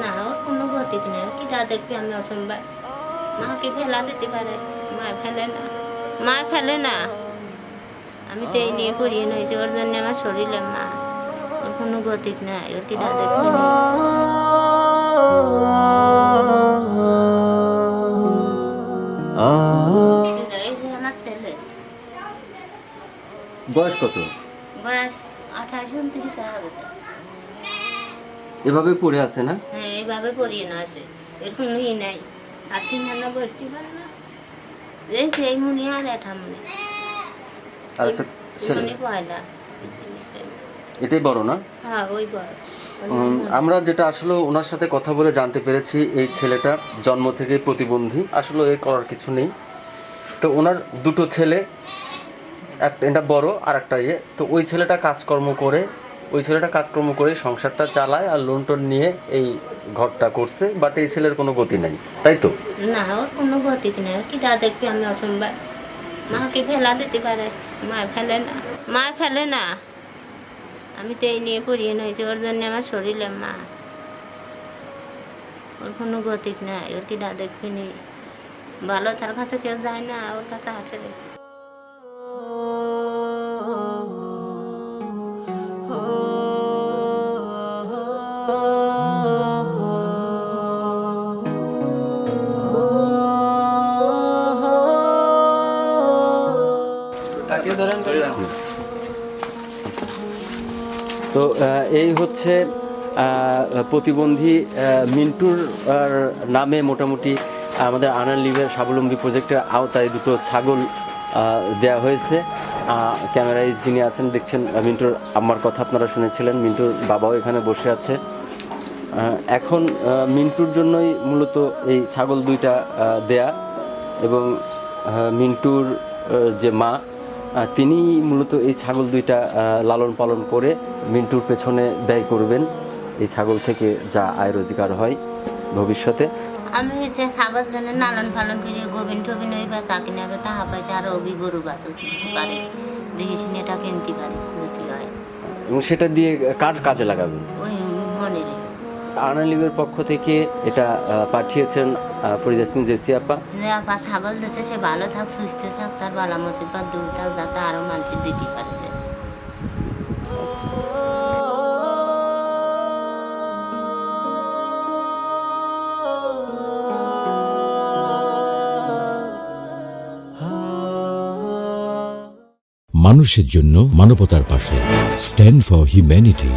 না ওর কোনো গতি নেই দেখবি আমি অসম্ভব মাকে ফেলা দিতে পারে মা ফেলে না মা ফেলে না আমি তো এই নিয়ে পড়িয়ে নিয়েছি ওর জন্য আমার শরীরে মা ওর কোনো গতিক নাই ওর দেখবি। এই যে ছেলে বয়স কত বয়স আঠাশ উনত্রিশ হয়ে গেছে। এভাবে পড়ে আছে না? হ্যাঁ এইভাবে পড়িয়ে না আছে। এর নাই। আর তিন বসতে পারে না। এই সেই মুনি আর এটা আর একটা ছেলে? মুনি পয়লা। এটাই বড় না? হ্যাঁ ওই বড়। আমরা যেটা আসলে ওনার সাথে কথা বলে জানতে পেরেছি এই ছেলেটা জন্ম থেকে প্রতিবন্ধী। আসলে এ করার কিছু নেই। তো ওনার দুটো ছেলে একটা এটা বড় আর একটা ইয়ে। তো ওই ছেলেটা কাজকর্ম করে ওই ছেলেটা কাজকর্ম করে সংসারটা চালায় আর লোন টোন নিয়ে এই ঘরটা করছে বাট এই ছেলের কোনো গতি নাই। তাই তো? না, ওর কোনো গতিক নেই। কিটা দেখবি আমি অসম্ভব মাকে ফেলা দিতে পারে? মা ফেলে না। মা ফেলে না। আমি তো এই নিয়ে পড়িয়ে নিয়েছি ওর জন্য আমার শরীরে মা। ওর কোনো গতিক নাই। ওর কিটা দেখবি নি? ভালো, তার কাছে কেউ যায় না। ওর কাছে আছে তো। এই হচ্ছে প্রতিবন্ধী মিন্টুর নামে মোটামুটি আমাদের আনার লিভের স্বাবলম্বী প্রজেক্টের আওতায় দুটো ছাগল দেয়া হয়েছে। ক্যামেরায় যিনি আছেন দেখছেন মিন্টুর আম্মার কথা আপনারা শুনেছিলেন। মিন্টুর বাবাও এখানে বসে আছে। এখন মিন্টুর জন্যই মূলত এই ছাগল দুইটা দেয়া এবং মিন্টুর যে মা তিনি মূলত এই ছাগল দুইটা লালন পালন করে মিন্টুর পেছনে ব্যয় করবেন। এই ছাগল থেকে যা আয় রোজগার হয় ভবিষ্যতে। আমি হচ্ছে ছাগল জন্য নালন পালন করে গোবিন টোবিন ওই বা চাকরি নেবে টাকা পয়সা আর অভি গরু বাছুর পারে দেখে শুনে এটা কিনতে পারে যদি হয়। এবং সেটা দিয়ে কার কাজে লাগাবেন? ওই মনে রে আনালিবের পক্ষ থেকে এটা পাঠিয়েছেন আহ, ফরিদ ইয়াসমিন জেসি আপা। যে আপা ছাগল দিচ্ছে সে ভালো থাক সুস্থ থাক তার বালা মুসিবত দূর থাক যাতে আরও মানুষের দিতে পারে সে। মানুষের জন্য মানবতার পাশে স্ট্যান্ড ফর হিউম্যানিটি